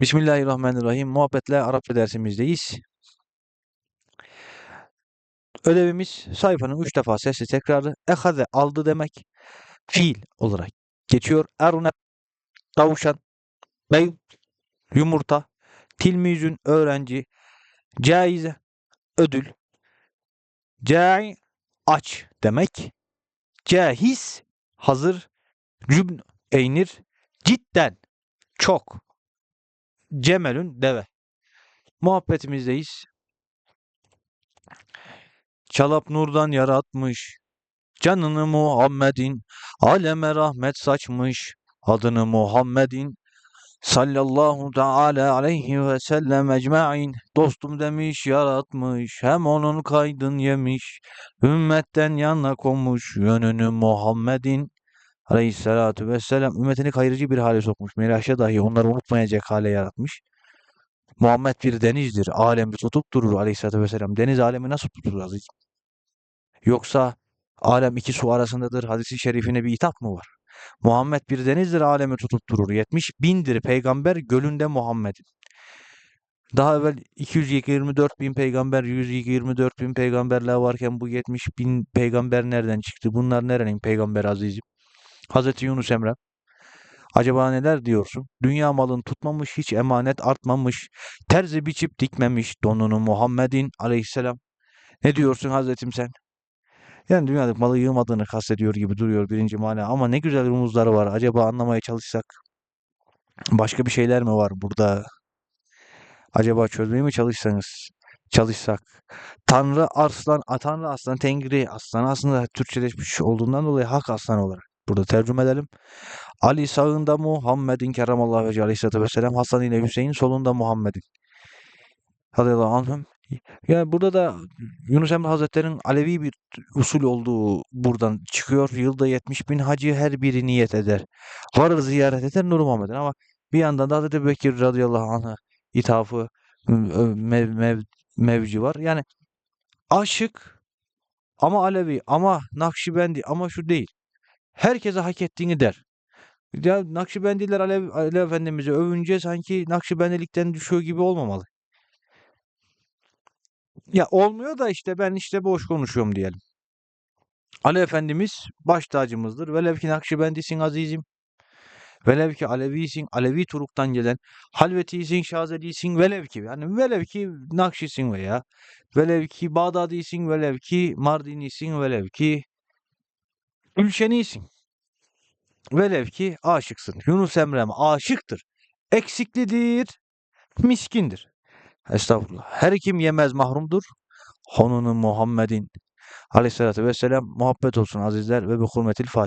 Bismillahirrahmanirrahim. Muhabbetle Arapça dersimizdeyiz. Ödevimiz sayfanın üç defa sesli tekrarı. Ehaze aldı demek. Fiil olarak geçiyor. Erune tavuşan. Bey yumurta. Tilmizün öğrenci. Caize ödül. Cai aç demek. Cahiz hazır. Cübn peynir. Cidden çok. Cemelün deve. Muhabbetimizdeyiz. Çalap nurdan yaratmış. Canını Muhammed'in aleme rahmet saçmış. Adını Muhammed'in sallallahu teala aleyhi ve sellem ecmain dostum demiş yaratmış hem onun kaydın yemiş ümmetten yanına konmuş yönünü Muhammed'in aleyhissalatu vesselam ümmetini kayırıcı bir hale sokmuş Miraç'ta dahi onları unutmayacak hale yaratmış Muhammed bir denizdir alemi tutup durur aleyhissalatu vesselam deniz alemi nasıl aziz yoksa alem iki su arasındadır hadisi şerifine bir hitap mı var Muhammed bir denizdir alemi tutup durur. 70 bindir peygamber gölünde Muhammed'in. Daha evvel 224 bin peygamber, 124 bin peygamberler varken bu 70 bin peygamber nereden çıktı? Bunlar nerenin peygamber azizim? Hazreti Yunus Emre. Acaba neler diyorsun? Dünya malın tutmamış, hiç emanet artmamış, terzi biçip dikmemiş donunu Muhammed'in aleyhisselam. Ne diyorsun Hazretim sen? Yani dünyadaki malı yığmadığını kastediyor gibi duruyor birinci mana ama ne güzel rumuzları var. Acaba anlamaya çalışsak başka bir şeyler mi var burada? Acaba çözmeye mi çalışsanız? Çalışsak. Tanrı Arslan, Tanrı Aslan, Tengri Aslan aslında Türkçeleşmiş olduğundan dolayı Hak Aslan olarak burada tercüme edelim. Ali sağında Muhammed'in keramallahu vece aleyhissalatü vesselam Hasan ile Hüseyin solunda Muhammed'in. Radıyallahu anhüm. Yani burada da Yunus Emre Hazretleri'nin Alevi bir usul olduğu buradan çıkıyor. Yılda 70 bin hacı her biri niyet eder. Varır ziyaret eder Nur Muhammed'in ama bir yandan da Hazreti Bekir radıyallahu anh'a ithafı mev, mev, mevci var. Yani aşık ama Alevi ama Nakşibendi ama şu değil. Herkese hak ettiğini der. Ya Nakşibendiler Alevi, Alevi Efendimiz'i övünce sanki Nakşibendilikten düşüyor gibi olmamalı. Ya olmuyor da işte ben işte boş konuşuyorum diyelim. Ali Efendimiz baş tacımızdır. Velev ki Nakşibendisin azizim. Velev ki Alevisin, Alevi turuktan gelen Halvetisin, Şazelisin, velev ki yani velev ki Nakşisin veya velev ki Bağdadisin, velev ki Mardinisin, velev ki Ülşenisin. Velev ki aşıksın. Yunus Emre'm aşıktır. Eksiklidir, miskindir. Estağfurullah. Her kim yemez mahrumdur. Honunu Muhammedin aleyhissalatü vesselam muhabbet olsun azizler ve bi hurmetil Fatiha.